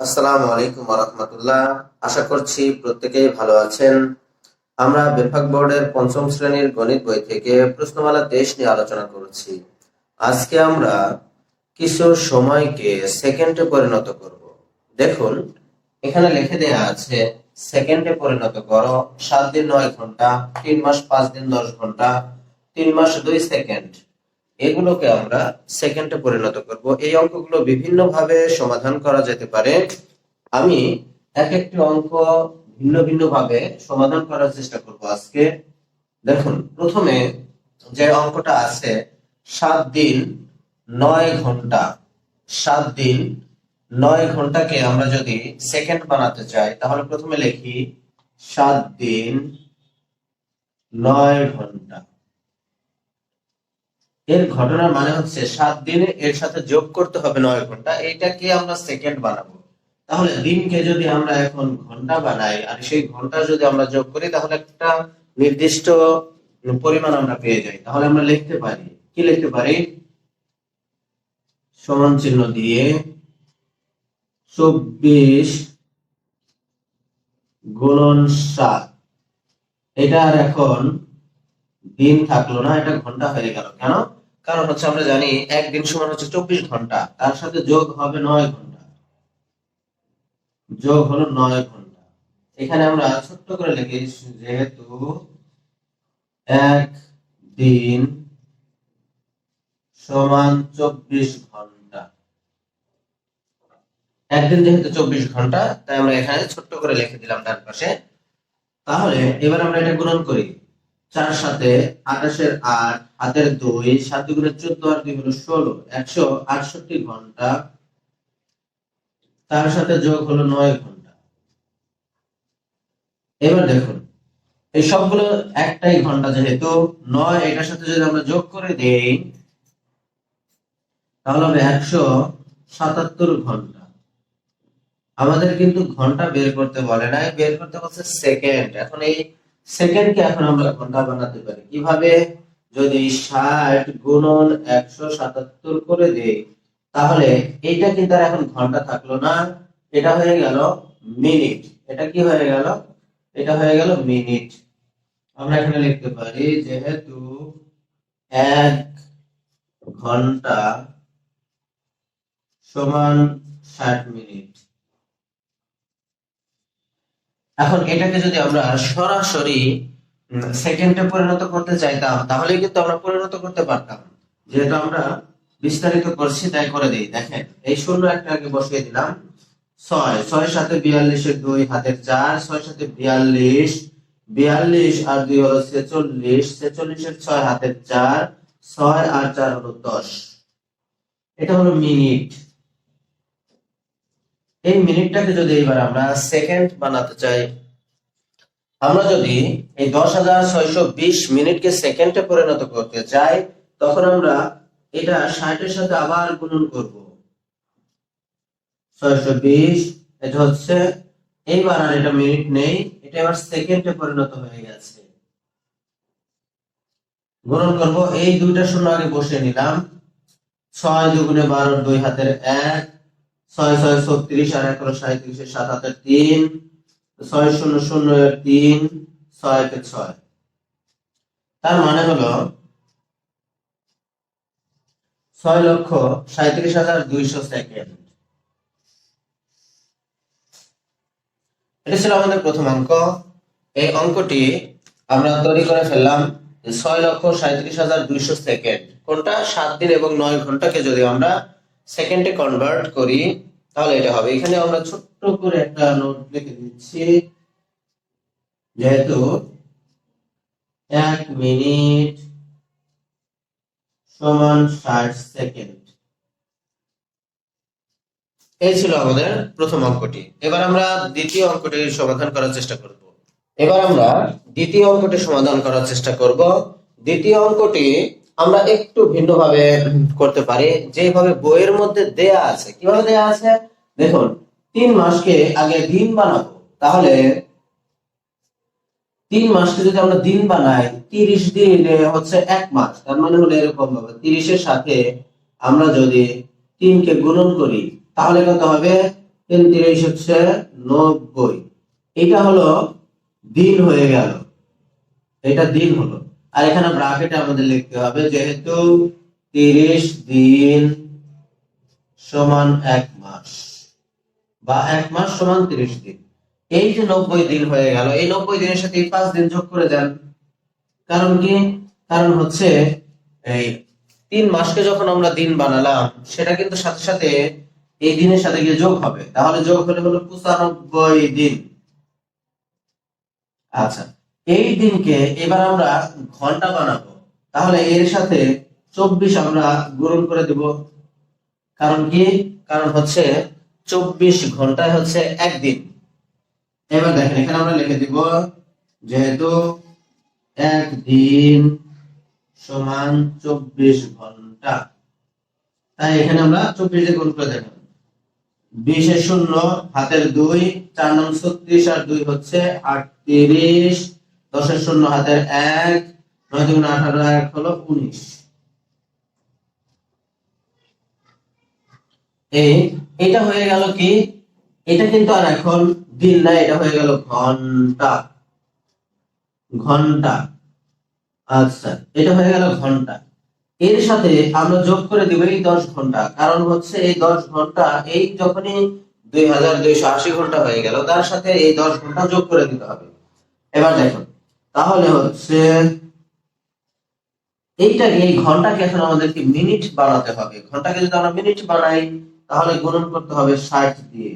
আসসালামু আলাইকুম রহমতুল্লাহ আশা করছি প্রত্যেকেই ভালো আছেন। আমরা বিভাগ বোর্ডের পঞ্চম শ্রেণির গণিত বই থেকে প্রশ্নমালা তেইশ নিয়ে আলোচনা করছি। আজকে আমরা কিছু সময়কে সেকেন্ডে পরিণত করব। দেখুন, এখানে লিখে দেয়া আছে, সেকেন্ডে পরিণত করো, সাত দিন নয় ঘণ্টা, তিন মাস পাঁচ দিন দশ ঘণ্টা, তিন মাস দুই সেকেন্ড। এগুলোকে আমরা সেকেন্ডে পরিণত করব। এই অঙ্কগুলো বিভিন্ন ভাবে সমাধান করা যেতে পারে। আমি এক একটি অঙ্ক ভিন্ন ভিন্ন ভাবে সমাধান করার চেষ্টা করব আজকে। দেখুন, প্রথমে যে অঙ্কটা আছে, সাত দিন নয় ঘণ্টা। সাত দিন নয় ঘন্টাকে আমরা যদি সেকেন্ড বানাতে চাই, তাহলে প্রথমে লিখি, সাত দিন নয় ঘণ্টা। এর ঘটনার মানে হচ্ছে সাত দিনে এর সাথে যোগ করতে হবে নয় ঘণ্টা, এইটাকে আমরা সেকেন্ড বানাবো। তাহলে দিনকে যদি আমরা এখন ঘণ্টা বানাই, আর সেই ঘণ্টা যদি আমরা যোগ করি, তাহলে একটা নির্দিষ্ট পরিমাণ আমরা পেয়ে যাই। তাহলে আমরা লিখতে পারি, কি লিখতে পারি? সমান চিহ্ন দিয়ে চব্বিশ গুণন সাত। এটা আর এখন দিন থাকল না, এটা ঘণ্টা হয়ে গেল। কেন? কারণ হচ্ছে আমরা জানি একদিন সমান হচ্ছে চব্বিশ ঘণ্টা, তার সাথে যোগ হবে নয় ঘণ্টা। যোগ হলো নয় ঘণ্টা। এখানে আমরা ছোট্ট করে লিখি যেহেতু এক দিন সমান চব্বিশ ঘণ্টা। একদিন যেহেতু চব্বিশ ঘণ্টা, তাই আমরা এখানে ছোট্ট করে লিখে দিলাম তার পাশে। তাহলে এবার আমরা এটা গুণন করি। চার সাথে আঠাশের আট, হাতের দুই, সাত দুগুণে চোদ্দ আর দুই হলো ষোলো, একশো আটষট্টি ঘণ্টা। তার সাথে যোগ হলো নয় ঘণ্টা। এবার দেখুন, এই সবগুলো একটাই ঘণ্টা যেহেতু, নয় এটার সাথে যদি আমরা যোগ করে দেই, তাহলে হবে একশো সাতাত্তর ঘণ্টা। আমাদের কিন্তু ঘণ্টা বের করতে বলে নাই, বের করতে বলছে সেকেন্ড। এখন এই সেকেন্ডকে এখন আমরা ঘণ্টা বানাতে পারি। কীভাবে? যদি ষাট গুণন একশো সাতাত্তর করে দেই, তাহলে এইটা কিন্তু আর এখন ঘণ্টা থাকল না। এটা হয়ে গেল মিনিট। এটা কি হয়ে গেল? এটা হয়ে গেল মিনিট। আমরা এখানে লিখতে পারি, যেহেতু এক ঘণ্টা সমান ষাট মিনিট। এখন এটাকে যদি আমরা সরাসরি সেকেন্ডে পরিণত করতে চাইতাম, তাহলে কিন্তু আমরা পরিণত করতে পারতাম। যেহেতু আমরা বিস্তারিত করছি, তাই করে দিই। দেখেন, এই শূন্য একটা আগে বসিয়ে দিলাম। ছয় ছয় সাথে বিয়াল্লিশের দুই হাতের চার, ছয় সাথে বিয়াল্লিশ বিয়াল্লিশ আর দুই হলো ছেচল্লিশ ছেচল্লিশের ছয় হাতের চার, ছয় আর চার হলো দশ। এটা হলো মিনিট। এই মিনিটটাকে যদি এবার আমরা সেকেন্ড বানাতে চাই, আমরা যদি এই দশ হাজার ছয়শো বিশ মিনিটকে সেকেন্ডে পরিণত করতে চাই তখন আমরা এটা ষাটের সাথে আবার গুণন করব। ছয়শো বিশ, এটা হচ্ছে, এইবার আর এটা মিনিট নেই, এটা এবার সেকেন্ডে পরিণত হয়ে গেছে। গুণন করব, এই দুইটা শূন্য আগে বসে নিলাম। ছয় দুগুণে বারো দুই হাতের এক ছয় ছয় ছত্রিশ আর হলো সাঁত্রিশের সাত হাতের তিন, ছয় শূন্য শূন্য তিন, ছয় একে ছয়। তার মানে হলো, ছয় লক্ষ সাঁত্রিশ হাজার দুইশো সেকেন্ড। এটা ছিল আমাদের প্রথম অঙ্ক। এই অঙ্কটি আমরা তৈরি করে ফেললাম ছয় লক্ষ সাঁত্রিশ হাজার দুইশো সেকেন্ড। কোনটা? সাত দিন এবং নয় ঘন্টাকে যদি আমরা সেকেন্ডে কনভার্ট করি, তাহলে এটা হবে। এখানে আমরা ছোট্ট করে একটা নোট লিখে দিচ্ছি। যেহেতু এক মিনিট সমান ষাট সেকেন্ড। এই ছিল আমাদের প্রথম অঙ্কটি। এবার আমরা দ্বিতীয় অঙ্কটি সমাধান করার চেষ্টা করব। এবার আমরা দ্বিতীয় অঙ্কটি সমাধান করার চেষ্টা করব। দ্বিতীয় অঙ্কটি আমরা একটু ভিন্নভাবে করতে পারি। যেভাবে বইয়ের মধ্যে দেয়া আছে, কীভাবে দেয়া আছে? দেখুন, তিন মাসকে আগে দিন বানাবো। তাহলে তিন মাসকে যদি আমরা দিন বানাই, তিরিশ দিন হচ্ছে এক মাস। তার মানে হলো এরকম ভাবে। তিরিশের সাথে আমরা যদি তিনকে গুণন করি, তাহলে কত হবে? তিন তিরিশ হচ্ছে নব্বই। এটা হলো দিন হয়ে গেল। এটা দিন হলো। আর এখানে ব্রাকেটে আমাদের লিখতে হবে, যেহেতু তিরিশ দিন সমান এক মাস বা এক মাস সমান তিরিশ দিন। এই যে নব্বই দিন হয়ে গেল, এই নব্বই দিনের সাথে পাঁচ দিন যোগ করে দেন, কারণ কি? কারণ হচ্ছে এই তিন মাসকে যখন আমরা দিন বানালাম, সেটা কিন্তু সাথে সাথে এই দিনের সাথে গিয়ে যোগ হবে। তাহলে যোগ হলে হলো পঁচানব্বই দিন। আচ্ছা এই দিনকে এবার আমরা ঘণ্টা বানাবো। তাহলে এর সাথে চব্বিশ আমরা গ্রহণ করে দেব। কারণ কি? কারণ হচ্ছে চব্বিশ ঘন্টায় হচ্ছে একদিন। এবার দেখেন, এখানে আমরা লিখে দিব, যেহেতু একদিন সমান চব্বিশ ঘণ্টা তাই এখানে আমরা চব্বিশ দিয়ে গুণ করে দেখেন বিশে শূন্য, হাতের দুই, চার নং ছত্রিশ আর দুই হচ্ছে আটত্রিশ। দশের শূন্য হাতের এক, নয় দুগুণ আঠারো এক হলো উনিশ। এটা হয়ে গেল কি? এটা কিন্তু আর এখন দিন না, এটা হয়ে গেল ঘণ্টা। ঘণ্টা। আচ্ছা এটা হয়ে গেল ঘণ্টা। এর সাথে আমরা যোগ করে দিব এই দশ ঘণ্টা। কারণ হচ্ছে এই দশ ঘণ্টা, এই যখনই দুই হাজার দুইশো আশি ঘণ্টা হয়ে গেল, তার সাথে এই দশ ঘণ্টা যোগ করে দিতে হবে। এবার দেখুন তাহলে হচ্ছে এইটাকে এই ঘন্টাকে এখন আমাদেরকে মিনিট বানাতে হবে। ঘন্টাকে যদি আমরা মিনিট বানাই তাহলে গুণন করতে হবে ষাট দিয়ে।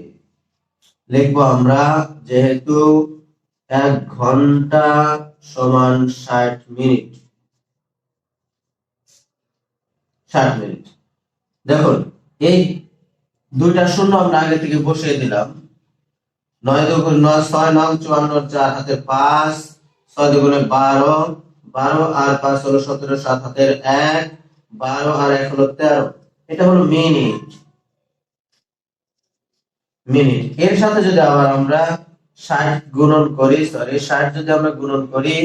লিখব আমরা যেহেতু এক ঘণ্টা সমান ষাট মিনিট। ষাট মিনিট। দেখুন, এই দুইটা শূন্য আমরা আগে থেকে বসিয়ে দিলাম। নয় দুগুণ নয়, ছয় নয় চুয়ান্ন চার হাতে পাঁচ ছয় দুগুণে বারো বারো আর পাঁচ হলো সতেরো, সাত হাতের এক, বারো আর এক হলো তেরো। এটা হলো মিনিট। মিনিট। এর সাথে যদি আবার আমরা ষাট গুণন করি সরি ষাট যদি আমরা গুণন করি,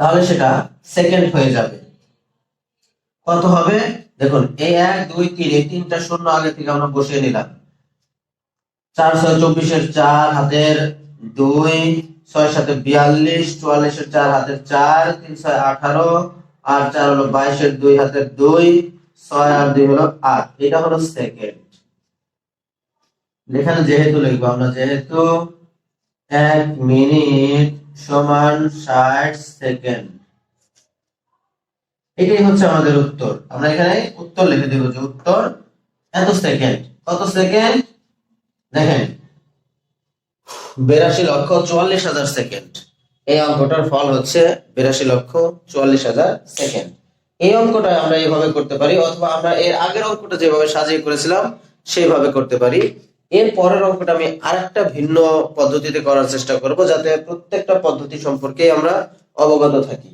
তাহলে সেটা সেকেন্ড হয়ে যাবে। কত হবে? দেখুন এই এক, দুই, তিন, এই তিনটা শূন্য আগে থেকে আমরা বসিয়ে নিলাম। চার, ছয়, চব্বিশের চার, হাতের দুই ছয় সাথে বিয়াল্লিশ চুয়াল্লিশের চার হাতের চার, তিন ছয় আঠারো আর চার হলো বাইশের দুই হাতের দুই, ছয় আর দুই হলো আট। এটা হলো সেকেন্ড। এখানে যেহেতু লিখব আমরা, যেহেতু এক মিনিট সমান ষাট সেকেন্ড। এটাই হচ্ছে আমাদের উত্তর। আমরা এখানে উত্তর লিখে দেবো যে উত্তর এত সেকেন্ড। কত সেকেন্ড? দেখেন বিরাশি লক্ষ চুয়াল্লিশ হাজার সেকেন্ড। এই অঙ্কটার ফল হচ্ছে বিরাশি লক্ষ চুয়াল্লিশ হাজার সেকেন্ড। এই অঙ্কটা আমরা এইভাবে করতে পারি, অথবা আমরা এর আগের অঙ্কটা যেভাবে সাজিয়ে করেছিলাম, সেইভাবে করতে পারি। এর পরের অঙ্কটা আমি আরেকটা ভিন্ন পদ্ধতিতে করার চেষ্টা করব, যাতে প্রত্যেকটা পদ্ধতি সম্পর্কে আমরা অবগত থাকি।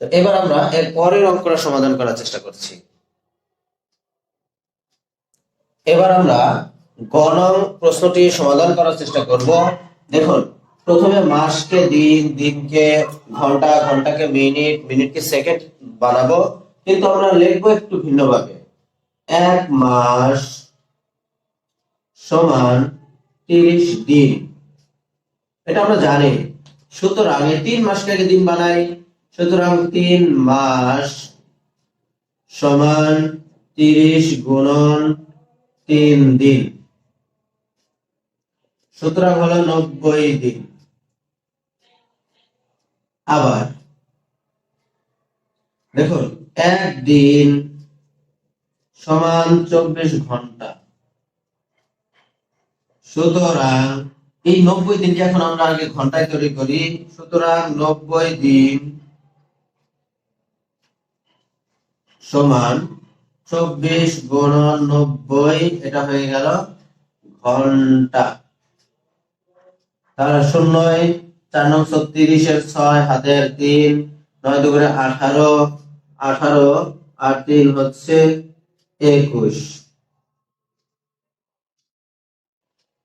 তো এবার আমরা এর পরের অঙ্কটা সমাধান করার চেষ্টা করছি। এবার আমরা গণং প্রশ্নটি সমাধান করার চেষ্টা করব। দেখুন, প্রথমে মাসকে দিন, দিনকে, ঘণ্টা, ঘন্টাকে মিনিট, মিনিটকে সেকেন্ড বানাবো। কিন্তু আমরা লিখব একটু ভিন্নভাবে। এক মাস সমান তিরিশ দিন। এটা আমরা জানি। সুতরাং এই তিন মাসটাকে দিন বানাই। সুতরাং তিন মাস সমান তিরিশ গুণন তিন দিন। সুতরাং হলো নব্বই দিন। আবার, দেখুন, একদিন সমান চব্বিশ ঘণ্টা। সুতরাং এই নব্বই দিনকে এখন আমরা আগে ঘন্টায় তৈরি করি। সুতরাং নব্বই দিন সমান চব্বিশ গুণন নব্বই, এটা হয়ে গেল ঘণ্টা। তাহলে চার নং ছত্রিশের ছয় হাতের তিন, নয় দুগুণে আঠারো আঠারো আর তিন হচ্ছে একুশ।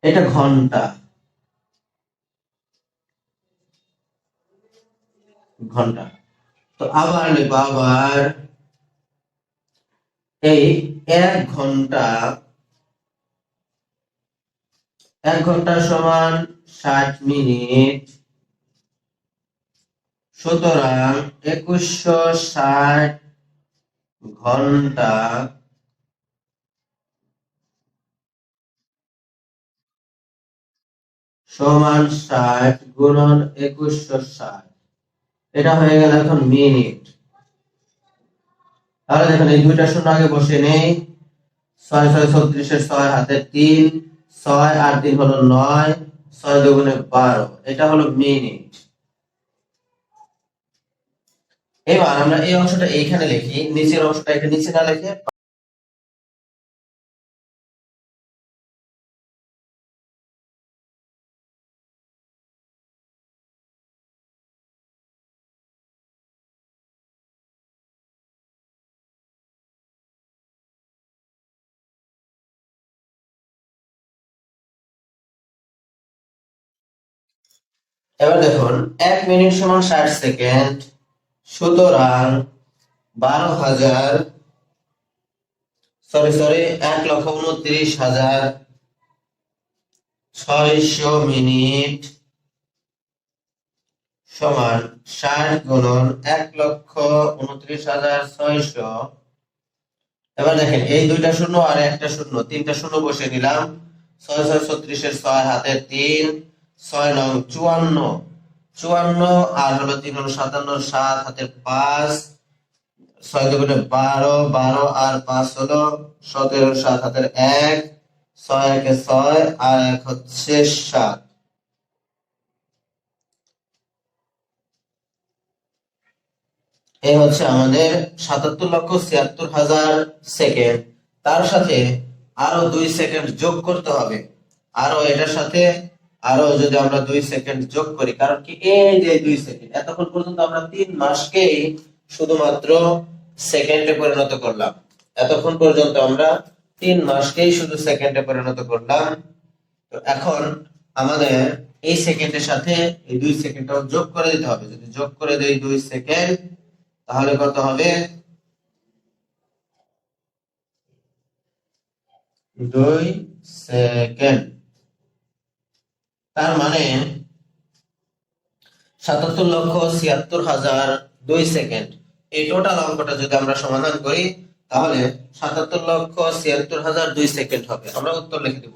এটা ঘণ্টা। ঘণ্টা। তো আবার লিখব, আবার। এই এক ঘণ্টা এক ঘণ্টা সমান ষাট মিনিট। সুতরাং একুশশো ষাট ঘণ্টা সমান ষাট গুণন একুশশো ষাট। এটা হয়ে গেল এখন মিনিট। তাহলে দেখেন, এই দুইটা শূন্য আগে বসে নেই। ছয় ছয়, ছত্রিশের ছয় হাতে তিন। ছয় আর তিন হলো নয়, ছয় দুগুণে বারো। এটা হলো মিনিট। এবার আমরা এই অংশটা এইখানে লিখি, নিচের অংশটা এটা নিচে না লিখে এবার দেখুন, এক মিনিট সমান ষাট সেকেন্ড। সুতরাং বারো হাজার সরি সরি এক লক্ষ উনত্রিশ হাজার ছয়শো মিনিট সমান ষাট গুণন এক লক্ষ উনত্রিশ হাজার ছয়শো। এবার দেখেন, এই দুইটা শূন্য আর একটা শূন্য, তিনটা শূন্য বসে নিলাম ছয় ছয় ছত্রিশের ছয় হাতে তিন ছয় নং চুয়ান্ন। চুয়ান্ন, আর হলো তিন হলো সাতান্ন, সাত হাতে পাঁচ। ছয় দুগুণে বারো বারো আর পাঁচ হলো সতেরো, সাত হাতের এক। ছয় একে ছয়, আর এক হচ্ছে সাত। এই হচ্ছে আমাদের সাতাত্তর লক্ষ ছিয়াত্তর হাজার সেকেন্ড। তার সাথে আরও দুই সেকেন্ড যোগ করতে হবে। আরও এটার সাথে আরও যদি আমরা দুই সেকেন্ড যোগ করি, কারণ কি এই যে দুই সেকেন্ড, এতক্ষণ পর্যন্ত আমরা তিন মাসকেই শুধুমাত্র সেকেন্ডে পরিণত করলাম। এতক্ষণ পর্যন্ত আমরা তিন মাসকেই শুধু সেকেন্ডে পরিণত করলাম। তো এখন আমাদের এই সেকেন্ডের সাথে এই দুই সেকেন্ডটাও যোগ করে দিতে হবে। যদি যোগ করে দেই দুই সেকেন্ড, তাহলে কত হবে? দুই সেকেন্ড। তার মানে সাতাত্তর লক্ষ ছিয়াত্তর হাজার দুই সেকেন্ড। এই টোটাল অঙ্কটা যদি আমরা সমাধান করি, তাহলে সাতাত্তর লক্ষ ছিয়াত্তর হাজার দুই সেকেন্ড হবে। আমরা উত্তর লিখে দেব।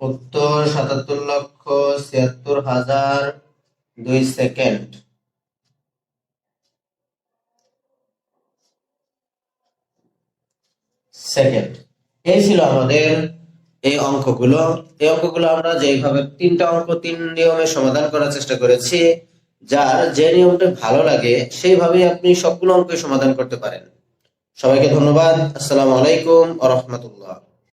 উত্তর সাতাত্তর লক্ষ ছিয়াত্তর হাজার দুই সেকেন্ড। সেকেন্ড। এই ছিল আমাদের এই অঙ্কগুলো এই অঙ্কগুলো আমরা যেভাবে তিনটা অঙ্ক তিন নিয়মে সমাধান করার চেষ্টা করেছি, যার যে নিয়মটা ভালো লাগে সেইভাবে আপনি সবগুলো অঙ্কই সমাধান করতে পারেন। সবাইকে ধন্যবাদ। আসসালামু আলাইকুম আ রহমতুল্লাহ।